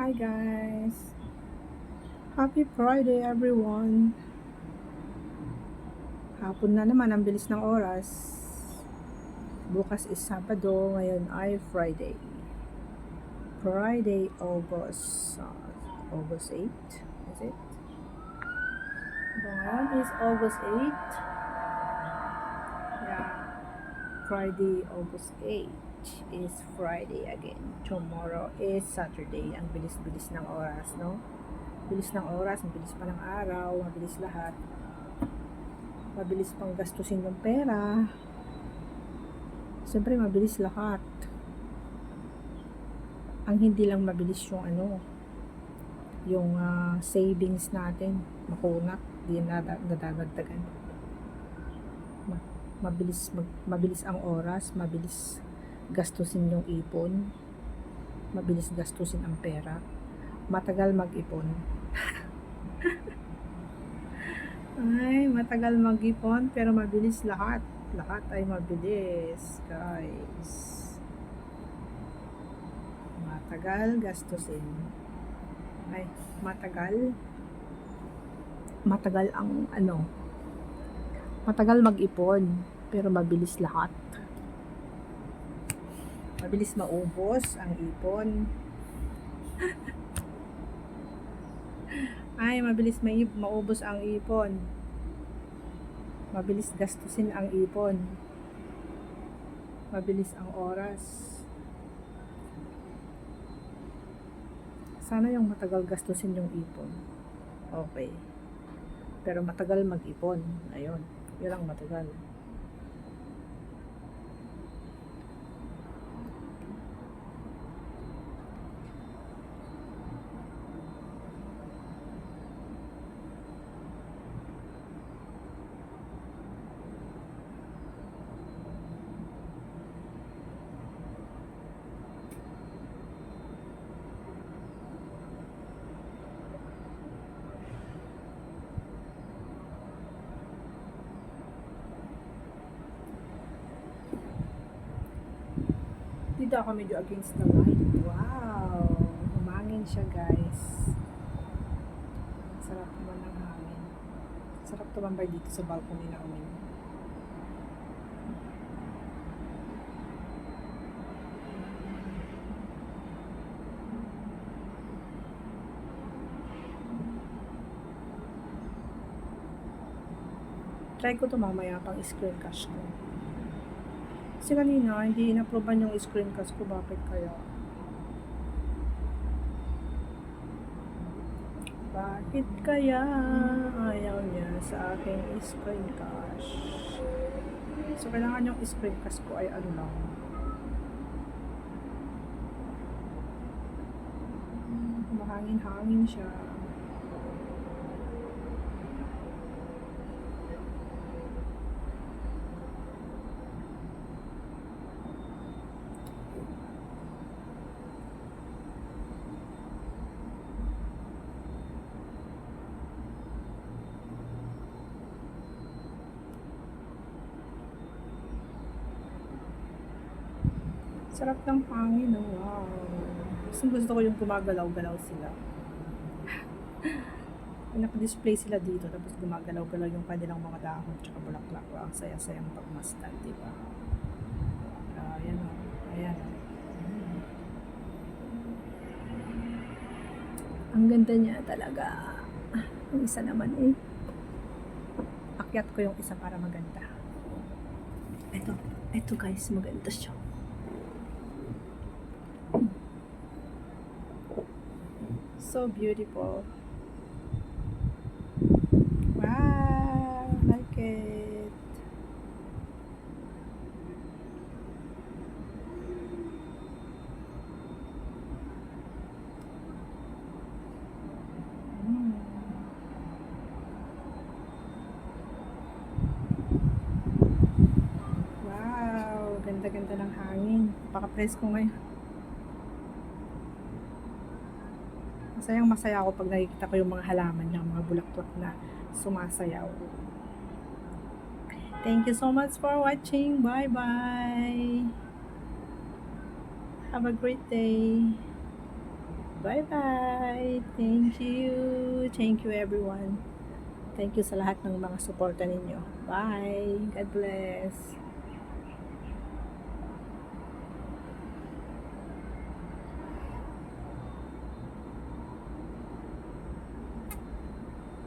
Hi guys. Happy Friday everyone. Hapon na naman, ang bilis ng oras. Bukas is Sabado, ngayon ay Friday. Friday, August, uh, August 8, is it? Ngayon is August 8. Friday, August 8 is Friday again. Tomorrow is Saturday. Ang bilis-bilis ng oras, no? Bilis ng oras, ang bilis pa ng araw, mabilis lahat. Mabilis pang gastusin yung pera. Siyempre, mabilis lahat. Ang hindi lang mabilis yung ano, yung ah, savings natin, makunat, di na nadadagdagan. Ma- mabilis mag, mabilis ang oras, mabilis gastusin yung ipon, mabilis gastusin ang pera, matagal mag-ipon. Ay, matagal mag-ipon pero mabilis lahat. Lahat ay mabilis, guys. Matagal gastusin. Ay, matagal. Matagal ang ano. Matagal mag-ipon pero mabilis lahat. Mabilis maubos ang ipon. Ay, mabilis may maubos ang ipon. Mabilis gastusin ang ipon. Mabilis ang oras. Sana yung matagal gastusin yung ipon. Okay. Pero matagal mag-ipon. Ayun. Yun ang matagal. Dito ako medyo against the light. Wow! Humangin siya, guys. Sarap naman ng hangin. Sarap tumambay dito sa balcony namin. Try ko to mamaya pang screen cash ko. Kasi kanina, hindi in-approvean yung screencast ko. Bakit kaya? Bakit kaya ayaw niya sa aking screencast? So, kailangan yung screencast ko ay ano lang. Mahangin-hangin siya. Sarap ng hangin, oh, wow. Gusto, gusto ko yung gumagalaw-galaw sila. Naka-display sila dito, tapos gumagalaw-galaw yung kanilang mga dahon, tsaka bulaklak. Wow, ang saya-sayang pagmasdan, di ba? Ah, ayan, oh. Ayan, oh. Mm. Ang ganda niya talaga. Yung isa naman eh. Akyat ko yung isa para maganda. Ito, ito guys, maganda siya. So beautiful. Wow, like it. Mm. Wow, ganda-ganda ng hangin. Paka-presko ngayon. Masayang masaya ako pag nakikita ko yung mga halaman niya, mga bulaklak na sumasayaw. Thank you so much for watching. Bye-bye. Have a great day. Bye-bye! Thank you! Thank you everyone! Thank you sa lahat ng mga suporta ninyo. Bye! God bless!